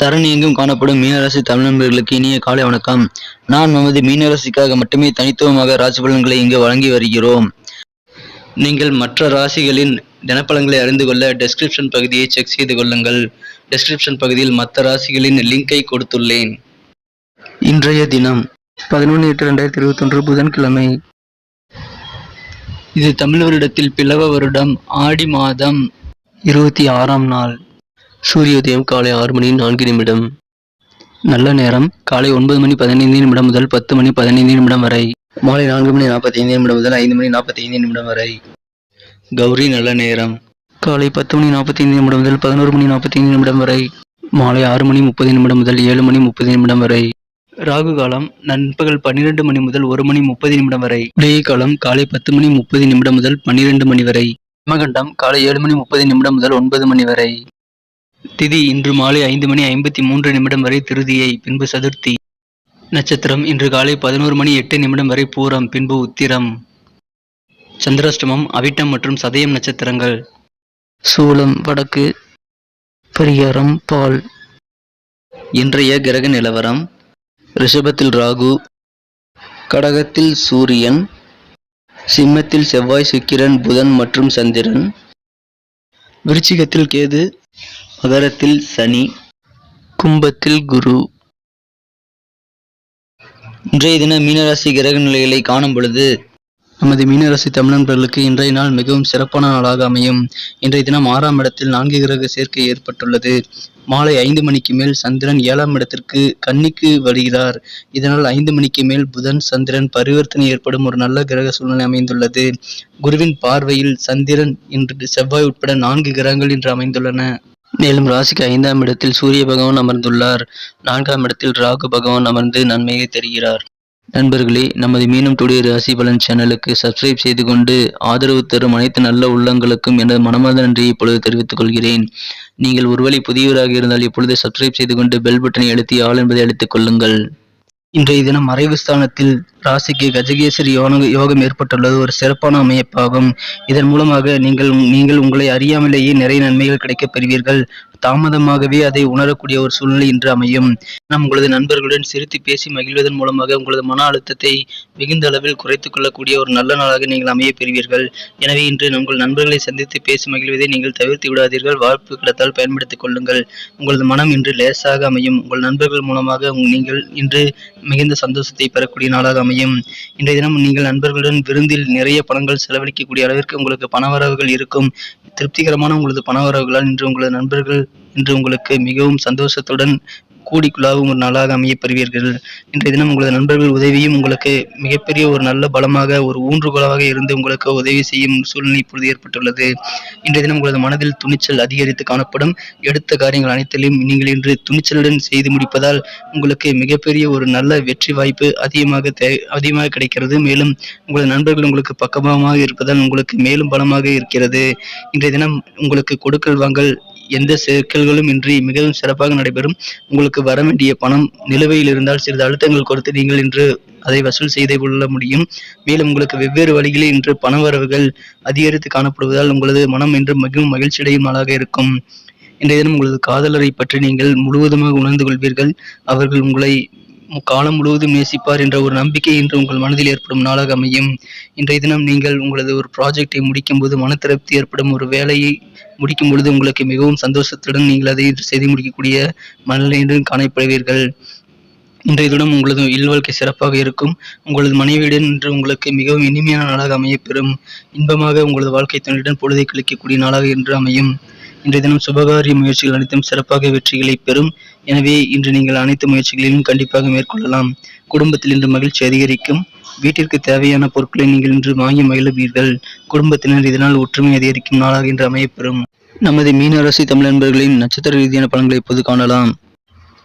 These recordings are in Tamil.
தரணி எங்கும் காணப்படும் மீனராசி தமிழர்களுக்கு இனிய காலை வணக்கம். நான் நமது மீனராசிக்காக மட்டுமே தனித்துவமாக ராசி பலன்களை இங்கு வழங்கி வருகிறோம். நீங்கள் மற்ற ராசிகளின் தினப்பலன்களை அறிந்து கொள்ள டெஸ்கிரிப்ஷன் பகுதியை செக் செய்து கொள்ளுங்கள். டெஸ்கிரிப்ஷன் பகுதியில் மற்ற ராசிகளின் லிங்கை கொடுத்துள்ளேன். இன்றைய தினம் பதினொன்று எட்டு ரெண்டாயிரத்தி இருபத்தொன்று புதன்கிழமை. இது தமிழ் வருடத்தில் பிளவ வருடம் ஆடி மாதம் இருபத்தி ஆறாம் நாள். சூரியோதயம் காலை ஆறு மணி நான்கு நிமிடம். நல்ல நேரம். காலை ஒன்பது மணி பதினைந்து நிமிடம் முதல் பத்து மணி பதினைந்து நிமிடம் வரை. மாலை நான்கு மணி நாற்பத்தி ஐந்து நிமிடம் முதல் ஐந்து மணி நாற்பத்தி ஐந்து நிமிடம் வரை. கௌரி நல்ல நேரம். காலை பத்து மணி நாற்பத்தி ஐந்து நிமிடம் முதல் பதினோரு மணி நாற்பத்தி ஐந்து நிமிடம் வரை. மாலை ஆறு மணி முப்பது நிமிடம் முதல் ஏழு மணி முப்பது நிமிடம் வரை. ராகு காலம் நண்பகல் பன்னிரண்டு மணி முதல் ஒரு மணி முப்பது நிமிடம் வரை. உடைய காலம் காலை பத்து மணி முப்பது நிமிடம் முதல் பன்னிரண்டு மணி வரை. மகண்டம் காலை ஏழு மணி முப்பது நிமிடம் முதல் ஒன்பது மணி வரை. திதி இன்று மாலை ஐந்து மணி ஐம்பத்தி மூன்று நிமிடம் வரை திருதியை பின்பு சதுர்த்தி நட்சத்திரம் இன்று காலை பதினோரு மணி எட்டு நிமிடம் வரை பூரம் பின்பு உத்திரம். சந்திராஷ்டமம் அவிட்டம் மற்றும் சதயம் நட்சத்திரங்கள். சூலம் வடக்கு. பரிகாரம் பால். இன்றைய கிரக நிலவரம் ரிஷபத்தில் ராகு கடகத்தில் சூரியன் சிம்மத்தில் செவ்வாய் சுக்கிரன் புதன் மற்றும் சந்திரன். விருச்சிகத்தில் கேது மகரத்தில் சனி கும்பத்தில் குரு. இன்றைய தின மீனராசி கிரக நிலைகளை காணும் பொழுது நமது மீனராசி தமிழர்களுக்கு இன்றைய நாள் மிகவும் சிறப்பான நாளாக அமையும். இன்றைய தினம் ஆறாம் இடத்தில் நான்கு கிரக சேர்க்கை ஏற்பட்டுள்ளது. மாலை ஐந்து மணிக்கு மேல் சந்திரன் ஏழாம் இடத்திற்கு கன்னிக்கு வருகிறார். இதனால் ஐந்து மணிக்கு மேல் புதன் சந்திரன் பரிவர்த்தனை ஏற்படும் ஒரு நல்ல கிரக சூழ்நிலை அமைந்துள்ளது. குருவின் பார்வையில் சந்திரன் இன்று செவ்வாய் உட்பட நான்கு கிரகங்கள் இன்று அமைந்துள்ளன. மேலும் ராசிக்கு ஐந்தாம் இடத்தில் சூரிய பகவான் அமர்ந்துள்ளார். நான்காம் இடத்தில் ராகு பகவான் அமர்ந்து நன்மையை தருகிறார். நண்பர்களே நமது மீனம் டுடே ராசி பலன் சேனலுக்கு சப்ஸ்கிரைப் செய்து கொண்டு ஆதரவு தரும் அனைத்து நல்ல உள்ளங்களுக்கும் எனது மனமார்ந்த நன்றியை இப்பொழுது தெரிவித்துக் கொள்கிறேன். நீங்கள் ஒருவேளை புதியவராக இருந்தால் இப்பொழுது சப்ஸ்கிரைப் செய்து கொண்டு பெல் பட்டனை அழுத்தி ஆள் என்பதை அழைத்துக் கொள்ளுங்கள். இன்றைய தினம் மறைவு ஸ்தானத்தில் ராசிக்கு கஜகேசரி யோக யோகம் ஏற்பட்டுள்ளது. ஒரு சிறப்பான அமைப்பாகும். இதன் மூலமாக நீங்கள் நீங்கள் உங்களை அறியாமலேயே நிறைய நன்மைகள் கிடைக்கப் பெறுவீர்கள். தாமதமாகவே அதை உணரக்கூடிய ஒரு சூழ்நிலை இன்று அமையும். நாம் உங்களது நண்பர்களுடன் சிரித்து பேசி மகிழ்வதன் மூலமாக உங்களது மன அழுத்தத்தை மிகுந்த அளவில் குறைத்துக் கொள்ளக்கூடிய ஒரு நல்ல நாளாக நீங்கள் அமைய பெறுவீர்கள். எனவே இன்று உங்கள் நண்பர்களை சந்தித்து பேசி மகிழ்வதை நீங்கள் தவிர்த்து விடாதீர்கள். வாய்ப்பு கிடைத்தால் பயன்படுத்திக் கொள்ளுங்கள். உங்களது மனம் இன்று லேசாக அமையும். உங்கள் நண்பர்கள் மூலமாக உங்- நீங்கள் இன்று மிகுந்த சந்தோஷத்தை பெறக்கூடிய நாளாக அமையும். இன்றைய தினம் நீங்கள் நண்பர்களுடன் விருந்தில் நிறைய பணங்கள் செலவழிக்கக்கூடிய அளவிற்கு உங்களுக்கு பணவரவுகள் இருக்கும். திருப்திகரமான உங்களது பணவரவுகளால் இன்று உங்களது நண்பர்கள் இன்று உங்களுக்கு மிகவும் சந்தோஷத்துடன் கூடி குழாவும் ஒரு நாளாக அமையப் பெறுவீர்கள் இன்றைய தினம் உங்களது நண்பர்கள் உதவியும் உங்களுக்கு மிகப்பெரிய ஒரு நல்ல பலமாக ஒரு ஊன்றுகோலாக இருந்து உங்களுக்கு உதவி செய்யும் சூழ்நிலை இப்பொழுது ஏற்பட்டுள்ளது. இன்றைய தினம் உங்களது மனதில் துணிச்சல் அதிகரித்து காணப்படும். எடுத்த காரியங்கள் அனைத்திலும் நீங்கள் இன்று துணிச்சலுடன் செய்து முடிப்பதால் உங்களுக்கு மிகப்பெரிய ஒரு நல்ல வெற்றி வாய்ப்பு அதிகமாக தே அதிகமாக கிடைக்கிறது. மேலும் உங்களது நண்பர்கள் உங்களுக்கு பக்கபலமாக இருப்பதால் உங்களுக்கு மேலும் பலமாக இருக்கிறது. இன்றைய தினம் உங்களுக்கு கொடுக்கல் வாங்கல் எந்த சிக்கல்களும் இன்றி மிகவும் சிறப்பாக நடைபெறும். உங்களுக்கு வர வேண்டிய பணம் நிலுவையில் இருந்தால் சிறிது அழுத்தங்கள் கொடுத்து நீங்கள் இன்று அதை வசூல் செய்து கொள்ள முடியும். மேலும் உங்களுக்கு வெவ்வேறு வழிகளில் இன்று பணவரவுகள் அதிகரித்து காணப்படுவதால் உங்களது மனம் இன்று மிகவும் மகிழ்ச்சியடையும் நாளாக இருக்கும். இன்றைய தினம் உங்களது காதலரை பற்றி நீங்கள் முழுவதுமாக உணர்ந்து கொள்வீர்கள். அவர்கள் உங்களை காலம் முழுவதும் நேசிப்பார் என்ற ஒரு நம்பிக்கை இன்று உங்கள் மனதில் ஏற்படும் நாளாக அமையும். இன்றைய தினம் நீங்கள் உங்களது ஒரு ப்ராஜெக்டை முடிக்கும் போது மன திருப்தி ஏற்படும். ஒரு வேலையை முடிக்கும் பொழுது உங்களுக்கு மிகவும் சந்தோஷத்துடன் நீங்கள் அதை செய்து முடிக்கக்கூடிய மனநிலையுடன் காணப்படுவீர்கள். இன்றைய தினம் உங்களது இல்வாழ்க்கை சிறப்பாக இருக்கும். உங்களது மனைவியுடன் இன்று உங்களுக்கு மிகவும் இனிமையான நாளாக அமையப்பெறும். இன்பமாக உங்களது வாழ்க்கை துணையுடன் பொழுதை கழிக்கக்கூடிய நாளாக இன்று அமையும். இன்றைய தினம் சுபகாரிய முயற்சிகள் அனைத்தும் சிறப்பாக வெற்றிகளை பெறும். எனவே இன்று நீங்கள் அனைத்து முயற்சிகளிலும் கண்டிப்பாக மேற்கொள்ளலாம். குடும்பத்தில் இன்று மகிழ்ச்சி அதிகரிக்கும். வீட்டிற்கு தேவையான பொருட்களை நீங்கள் இன்று வாங்கி மகிழ்வீர்கள். குடும்பத்தினர் இதனால் ஒற்றுமை அதிகரிக்கும் நாளாக இன்று அமையப்பெறும். நமது மீனராசி தமிழ் நண்பர்களின் நட்சத்திர ரீதியான பலன்களை இப்போது காணலாம்.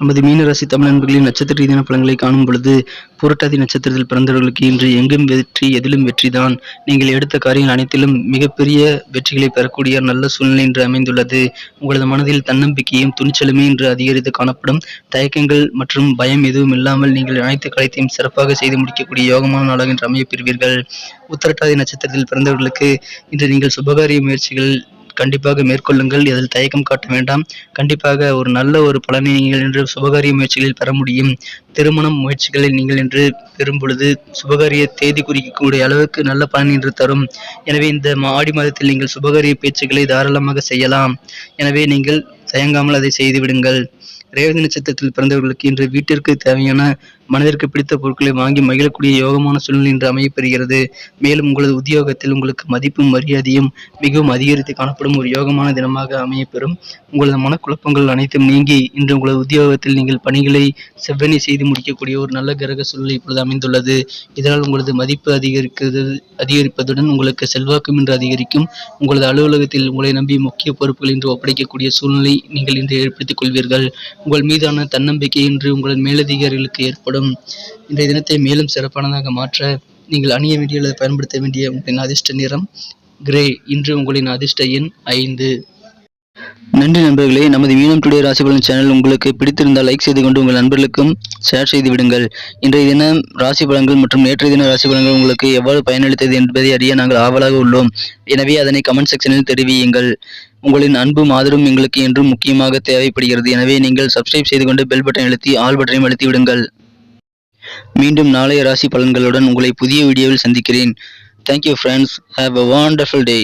நமது மீனராசி தமிழ் நண்பர்களின் நட்சத்திர ரீதியான பலன்களை காணும் பொழுது புரட்டாதி நட்சத்திரத்தில் பிறந்தவர்களுக்கு இன்று எங்கும் வெற்றி எதிலும் வெற்றிதான். நீங்கள் எடுத்த காரியங்கள் அனைத்திலும் மிகப்பெரிய வெற்றிகளை பெறக்கூடிய நல்ல சூழ்நிலை இன்று அமைந்துள்ளது. உங்களது மனதில் தன்னம்பிக்கையும் துணிச்சலுமே இன்று அதிகரித்து காணப்படும். தயக்கங்கள் மற்றும் பயம் எதுவும் இல்லாமல் நீங்கள் அனைத்து காரியத்தையும் சிறப்பாக செய்து முடிக்கக்கூடிய யோகமான நாளாக இன்று அமையப்பெறுவீர்கள் உத்தரட்டாதி உத்திரட்டாதி நட்சத்திரத்தில் பிறந்தவர்களுக்கு இன்று நீங்கள் சுபகாரிய முயற்சிகள் கண்டிப்பாக மேற்கொள்ளுங்கள் இதில் தயக்கம் காட்ட வேண்டாம். கண்டிப்பாக ஒரு நல்ல ஒரு பலனை நீங்கள் என்று சுபகாரிய முயற்சிகளில் பெற முடியும். திருமணம் முயற்சிகளை நீங்கள் என்று பெறும் பொழுது சுபகாரிய தேதி குறிக்கக்கூடிய அளவுக்கு நல்ல பலன் என்று தரும். எனவே இந்த மா- ஆடி மாதத்தில் நீங்கள் சுபகாரிய பேச்சுக்களை தாராளமாக செய்யலாம். எனவே நீங்கள் தயங்காமல் அதை செய்து விடுங்கள். ரேவதி நட்சத்திரத்தில் பிறந்தவர்களுக்கு இன்று வீட்டிற்கு தேவையான மனதிற்கு பிடித்த பொருட்களை வாங்கி மகிழக்கூடிய யோகமான சூழ்நிலை இன்று அமையப்பெறுகிறது. மேலும் உங்களது உத்தியோகத்தில் உங்களுக்கு மதிப்பும் மரியாதையும் மிகவும் அதிகரித்து காணப்படும் ஒரு யோகமான தினமாக அமையப்பெறும். உங்களது மனக்குழப்பங்கள் அனைத்தும் நீங்கி இன்று உங்களது உத்தியோகத்தில் நீங்கள் பணிகளை செவ்வனே செய்து முடிக்கக்கூடிய ஒரு நல்ல கிரக சூழ்நிலை இப்பொழுது அமைந்துள்ளது. இதனால் உங்களது மதிப்பு அதிகரிக்கிறது அதிகரிப்பதுடன் உங்களுக்கு செல்வாக்கும் இன்று அதிகரிக்கும். உங்களது அலுவலகத்தில் உங்களை நம்பி முக்கிய பொறுப்புகள் இன்று ஒப்படைக்கக்கூடிய சூழ்நிலை நீங்கள் இன்று ஏற்படுத்திக் கொள்வீர்கள். உங்கள் மீதான தன்னம்பிக்கை இன்று உங்கள் மேலதிகாரிகளுக்கு ஏற்படும் இன்றைய தினத்தை மேலும் சிறப்பானதாக மாற்ற நீங்கள் அணிய வேண்டிய அல்லது பயன்படுத்த வேண்டிய உங்களின் அதிர்ஷ்ட நிறம் கிரே இன்று உங்களின் அதிர்ஷ்ட எண் ஐந்து. நன்றி நண்பர்களே நமது மீனம் டுடே ராசிபலன் சேனல் உங்களுக்கு பிடித்திருந்தால் லைக் செய்து கொண்டு உங்கள் நண்பர்களுக்கும் ஷேர் செய்து விடுங்கள். இன்றைய தினம் ராசி பலன்கள் மற்றும் நேற்றைய தின ராசி பலன்கள் உங்களுக்கு எவ்வாறு பயனளித்தது என்பதை அறிய நாங்கள் ஆவலாக உள்ளோம். எனவே அதனை கமெண்ட் செக்ஷனில் தெரிவியுங்கள். உங்களின் அன்பும் ஆதரவும் எங்களுக்கு என்றும் முக்கியமாக தேவைப்படுகிறது. எனவே நீங்கள் சப்ஸ்கிரைப் செய்து கொண்டு பெல் பட்டன் அழுத்தி ஆல் பட்டனையும் அழுத்தி விடுங்கள். மீண்டும் நாளைய ராசி பலன்களுடன் உங்களை புதிய வீடியோவில் சந்திக்கிறேன். Thank you friends have a wonderful day